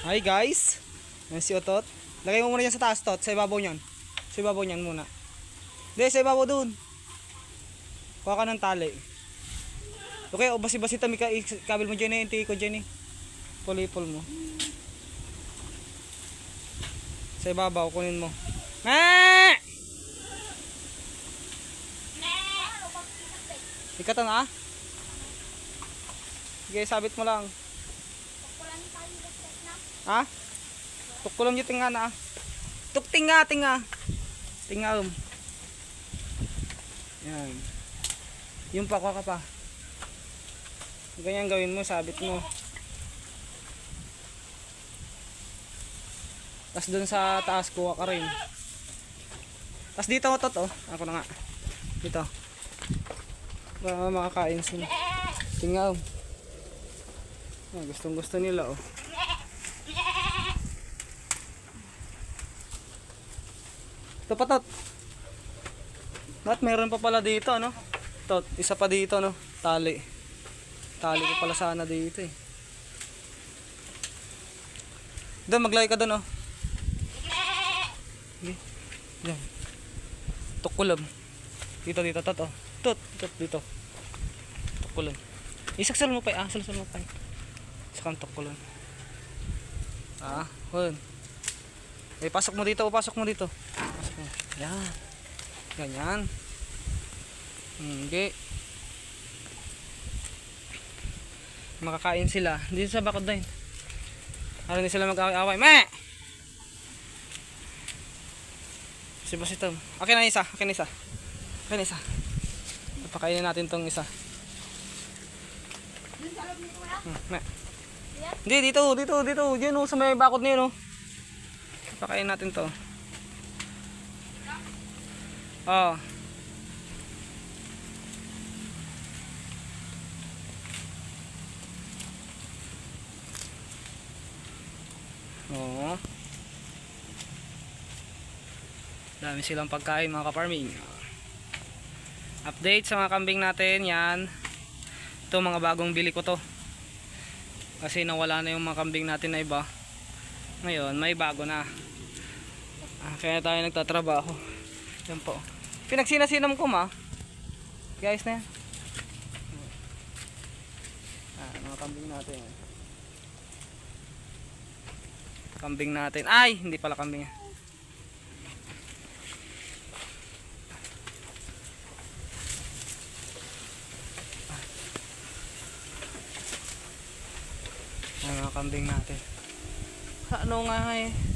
Hi guys. Yan si Otot. Lagay mo muna yan sa taas, Tot. Sa ibabaw niyan. Sa ibabaw niyan muna. Hindi, sa ibabaw dun. Kuha ka ng tali. Okay, o basi-basi tami ka. Kabil mo dyan eh. Hindi ko dyan eh. Pulipol mo. Sa ibabaw, kunin mo. Ah! Ikatan ah. Sige, sabit mo lang. Ha? Tukulang yung tinga na ah. Tuk tinga, tinga. Tinga um. Yan. Yung pa, ka pa. Ganyan gawin mo, sabit mo. Tapos dun sa taas, kuha ka rin. Tapos dito, otot oh. Ako na nga. Dito. Para makakain sila. Tingaw. Ah, gustong gusto nila oh. Ito pa tot. Meron pa pala dito no. Tot, isa pa dito no. Tali. Tali pa pala sana dito eh. Doon, maglay ka doon oh. Sige. Diyan. Tukulam. Dito, dito, tot oh. Tot, tot, dito. Tukulam. Isaksal mo pa ah, saksal mo pa. Sakang tukulam. Ah, hon. Eh, pasok mo dito, oh, pasok mo dito. Pasok mo. Yan. Ganyan. Hindi. Makakain sila. Dito sa bakod din. Para hindi sila mag-away-away. Me! Si Boss ito. Akin na isa. Akin na isa. Akin na isa. Pakainin natin tong isa. Hmm, me. Hindi, dito, dito, dito. Diyan oh, sa may bakod niyo, no. Pakain natin to. Oh. Oo. Dami silang pagkain mga ka-farming. Update sa mga kambing natin, yan. Ito mga bagong bili ko to. Kasi nawala na yung mga kambing natin na iba. Ngayon, may bago na. Ah, kaya tayo nagtatrabaho. Yan po. Pinagsinasinam ko ma. Guys na yan. Ah, mga kambing natin. yan. Kambing natin. Ay, hindi pala kambing. yan. Yan mga kambing natin. Ano nga eh.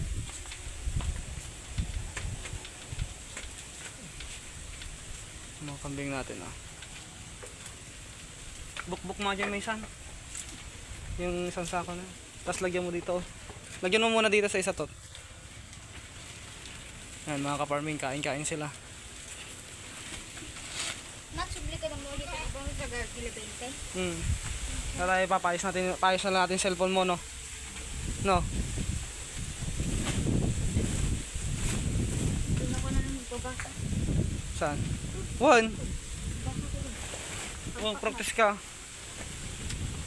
Mga kambing natin ah. Bukbuk mo dyan may isan. Yung isang sako na. Tapos lagyan mo dito. oh. Lagyan mo muna dito sa isa to. Yan mga ka-farming, kain-kain sila. Nagsubli ka ng mo dito kung sa Gargila 20. Hmm. Tara, ipapayos natin, payos na lang natin cellphone mo, no? No? Saan? Juan! Juan, practice ka.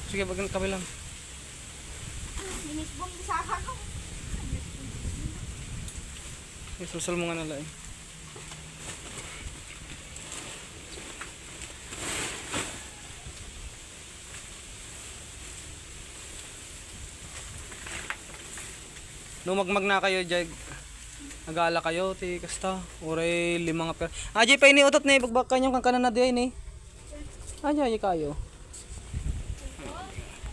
Sige, wag ng kabilang. Linis bong bisahan ko. Sige, susul mo nga na lang. Lumagmag na kayo, Jag. Nagala kayo, ti kasta. Uray, lima nga per. Ajay pa ini utot na ibagbak kanyang kang kanan na diyan ni. Ajay kayo.